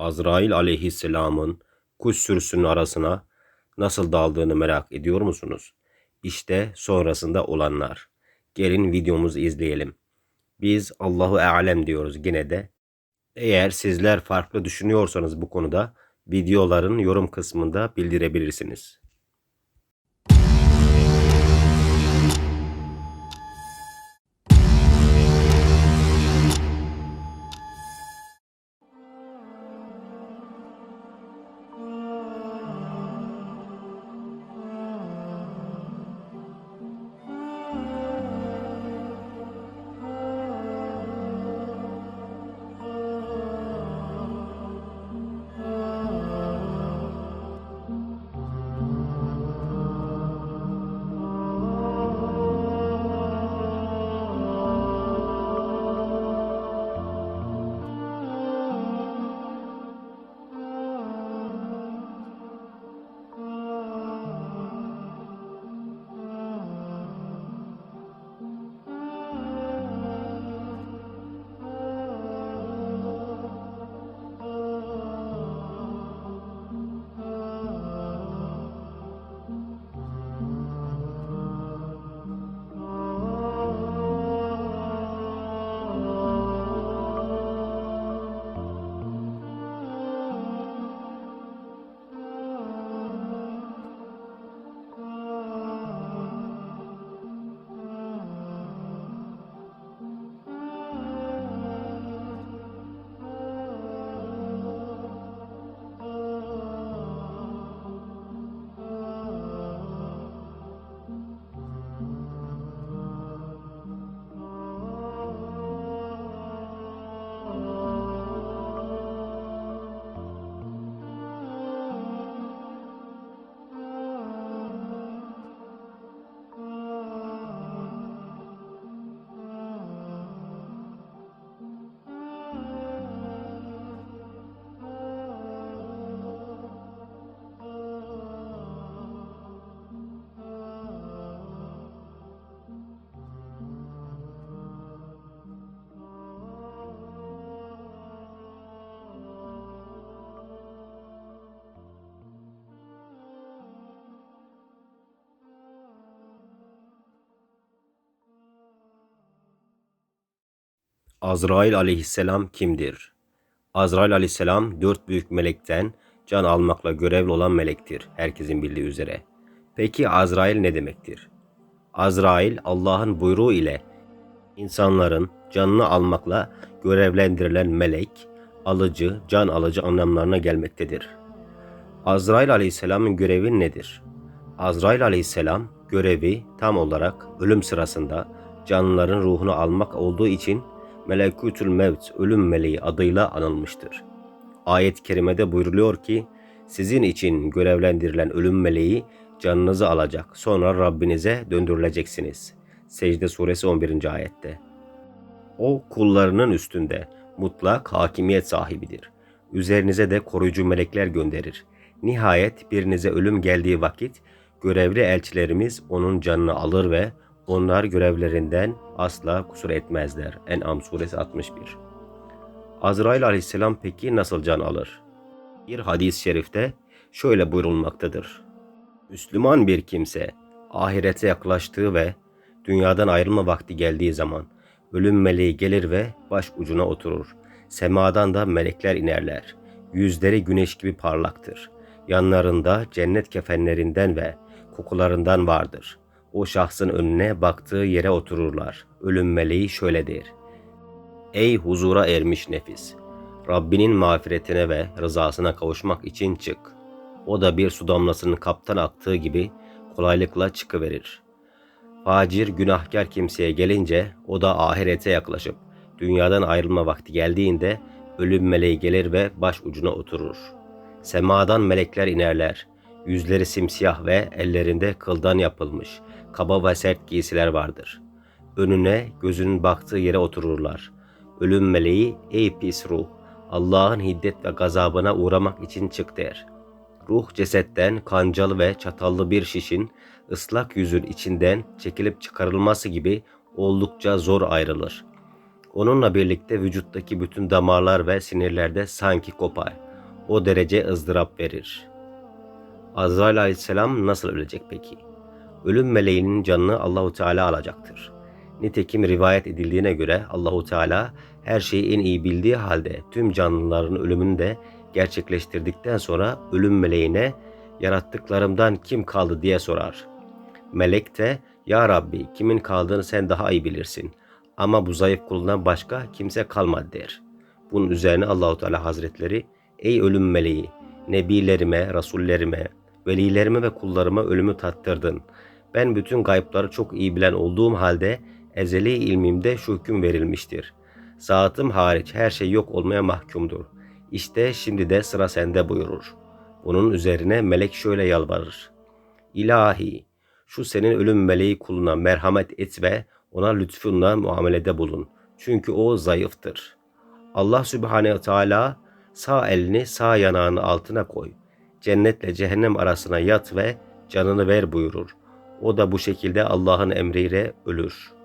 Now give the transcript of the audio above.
Azrail aleyhisselamın kuş sürüsünün arasına nasıl daldığını merak ediyor musunuz? İşte sonrasında olanlar. Gelin videomuzu izleyelim. Biz Allahu Alem diyoruz gene de. Eğer sizler farklı düşünüyorsanız bu konuda videoların yorum kısmında bildirebilirsiniz. Azrail aleyhisselam kimdir? Azrail aleyhisselam dört büyük melekten can almakla görevli olan melektir herkesin bildiği üzere. Peki Azrail ne demektir? Azrail Allah'ın buyruğu ile insanların canını almakla görevlendirilen melek, alıcı, can alıcı anlamlarına gelmektedir. Azrail aleyhisselamın görevi nedir? Azrail aleyhisselam görevi tam olarak ölüm sırasında canlıların ruhunu almak olduğu için Melekutül Mevt ölüm meleği adıyla anılmıştır. Ayet-i kerimede buyruluyor ki sizin için görevlendirilen ölüm meleği canınızı alacak sonra Rabbinize döndürüleceksiniz. Secde suresi 11. ayette. O kullarının üstünde mutlak hakimiyet sahibidir. Üzerinize de koruyucu melekler gönderir. Nihayet birinize ölüm geldiği vakit görevli elçilerimiz onun canını alır ve onlar görevlerinden asla kusur etmezler. En'am suresi 61. Azrail aleyhisselam peki nasıl can alır? Bir hadis-i şerifte şöyle buyurulmaktadır. Müslüman bir kimse ahirete yaklaştığı ve dünyadan ayrılma vakti geldiği zaman ölüm meleği gelir ve baş ucuna oturur. Semadan da melekler inerler. Yüzleri güneş gibi parlaktır. Yanlarında cennet kefenlerinden ve kokularından vardır. O şahsın önüne baktığı yere otururlar. Ölüm meleği şöyle der. Ey huzura ermiş nefis! Rabbinin mağfiretine ve rızasına kavuşmak için çık. O da bir su damlasının kaptan aktığı gibi kolaylıkla çıkıverir. Facir günahkar kimseye gelince o da ahirete yaklaşıp dünyadan ayrılma vakti geldiğinde ölüm meleği gelir ve baş ucuna oturur. Semadan melekler inerler. Yüzleri simsiyah ve ellerinde kıldan yapılmış kaba ve sert giysiler vardır. Önüne gözünün baktığı yere otururlar. Ölüm meleği ey pis ruh Allah'ın hiddet ve gazabına uğramak için çık der. Ruh cesetten kancalı ve çatallı bir şişin ıslak yüzün içinden çekilip çıkarılması gibi oldukça zor ayrılır. Onunla birlikte vücuttaki bütün damarlar ve sinirlerde sanki kopar. O derece ızdırap verir. Azrail aleyhisselam nasıl ölecek peki? Ölüm meleğinin canını Allahu Teala alacaktır. Nitekim rivayet edildiğine göre Allahu Teala her şeyi en iyi bildiği halde tüm canlıların ölümünü de gerçekleştirdikten sonra ölüm meleğine yarattıklarımdan kim kaldı diye sorar. Melek de ya Rabbi kimin kaldığını sen daha iyi bilirsin. Ama bu zayıf kulundan başka kimse kalmadı der. Bunun üzerine Allahu Teala Hazretleri ey ölüm meleği nebilerime, rasullerime, velilerime ve kullarıma ölümü tattırdın. Ben bütün gayıpları çok iyi bilen olduğum halde ezeli ilmimde şu hüküm verilmiştir. Saatım hariç her şey yok olmaya mahkumdur. İşte şimdi de sıra sende buyurur. Bunun üzerine melek şöyle yalvarır. İlahi, şu senin ölüm meleği kuluna merhamet et ve ona lütfunla muamelede bulun. Çünkü o zayıftır. Allah Sübhanehu Teala sağ elini sağ yanağının altına koy cennetle cehennem arasına yat ve canını ver buyurur. O da bu şekilde Allah'ın emriyle ölür.''